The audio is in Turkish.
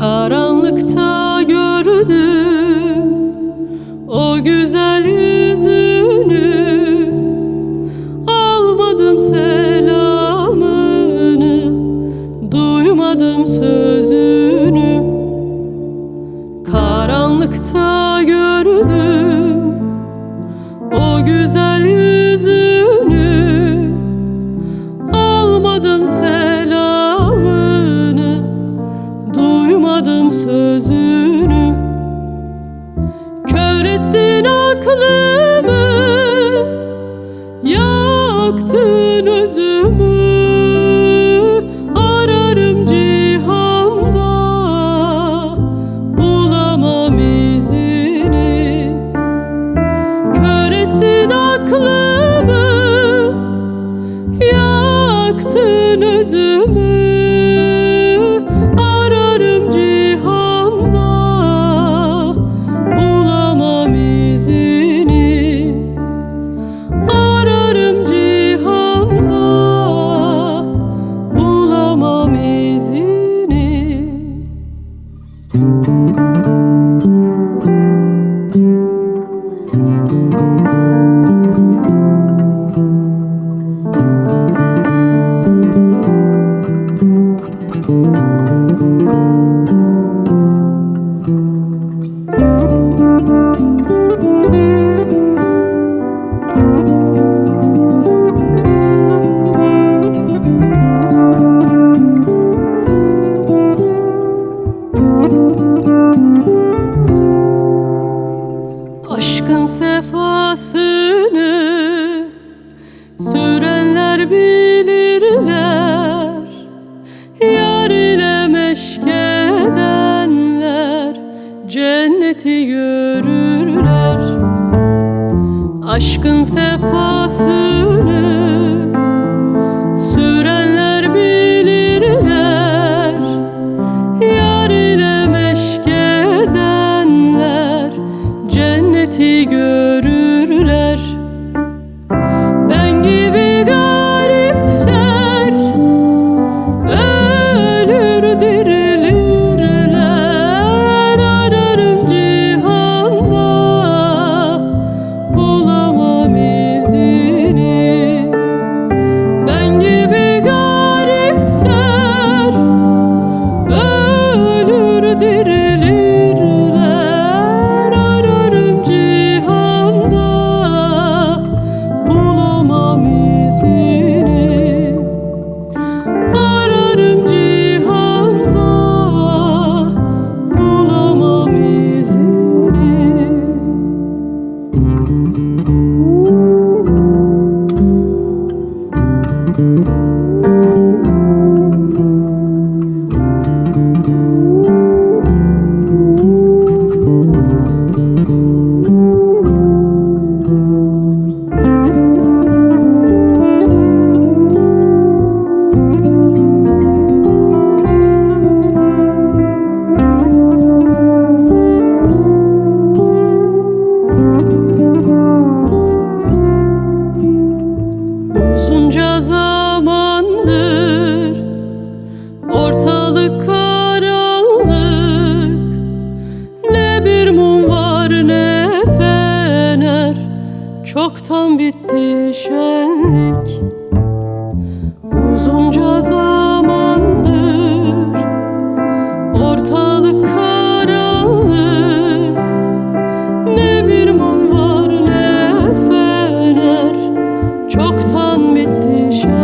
Karanlıkta gördüm o güzel yüzünü Almadım selamını Duymadım sözünü. Karanlıkta gördüm o güzel yüzünü うん。Sefasını sürenler bilirler. Yar ile meşkedenler cenneti görürler. Aşkın sefası bir mum var ne fener. Çoktan bitti şenlik. Uzunca zamandır Ortalık karanlık. Ne bir mum var ne fener. Çoktan bitti şenlik.